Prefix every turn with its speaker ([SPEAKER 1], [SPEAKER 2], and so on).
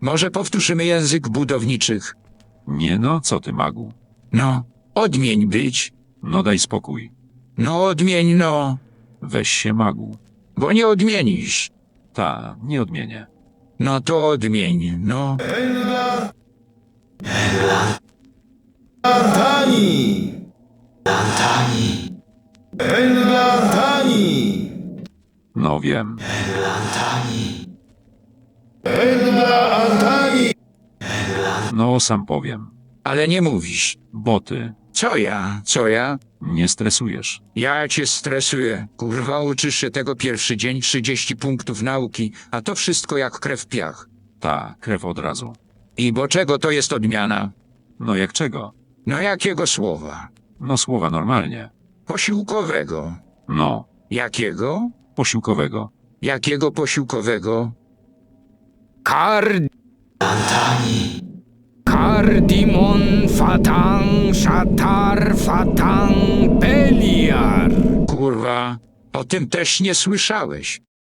[SPEAKER 1] Może powtórzymy język budowniczych.
[SPEAKER 2] Nie no, co ty magu?
[SPEAKER 1] No, odmień być.
[SPEAKER 2] No daj spokój.
[SPEAKER 1] No odmień no,
[SPEAKER 2] Weź się magu.
[SPEAKER 1] bo nie odmienisz.
[SPEAKER 2] Ta, nie odmienię.
[SPEAKER 1] No to odmień, no.
[SPEAKER 3] Antani! Englantani!
[SPEAKER 2] No wiem.
[SPEAKER 3] Englantani!
[SPEAKER 2] No sam powiem.
[SPEAKER 1] Ale nie mówisz.
[SPEAKER 2] Boty.
[SPEAKER 1] Co ja, co ja?
[SPEAKER 2] Nie stresujesz.
[SPEAKER 1] Ja cię stresuję. Kurwa, uczysz się tego pierwszy dzień, 30 punktów nauki, a to wszystko jak krew w piach.
[SPEAKER 2] Ta, krew od razu.
[SPEAKER 1] I bo czego to jest odmiana?
[SPEAKER 2] No jak czego?
[SPEAKER 1] No jakiego słowa?
[SPEAKER 2] No słowa normalnie.
[SPEAKER 1] Posiłkowego.
[SPEAKER 2] No,
[SPEAKER 1] Jakiego?
[SPEAKER 2] posiłkowego.
[SPEAKER 1] Jakiego posiłkowego? Kard... Kardimon fatang shatar fatang peliar. Kurwa, o tym też nie słyszałeś.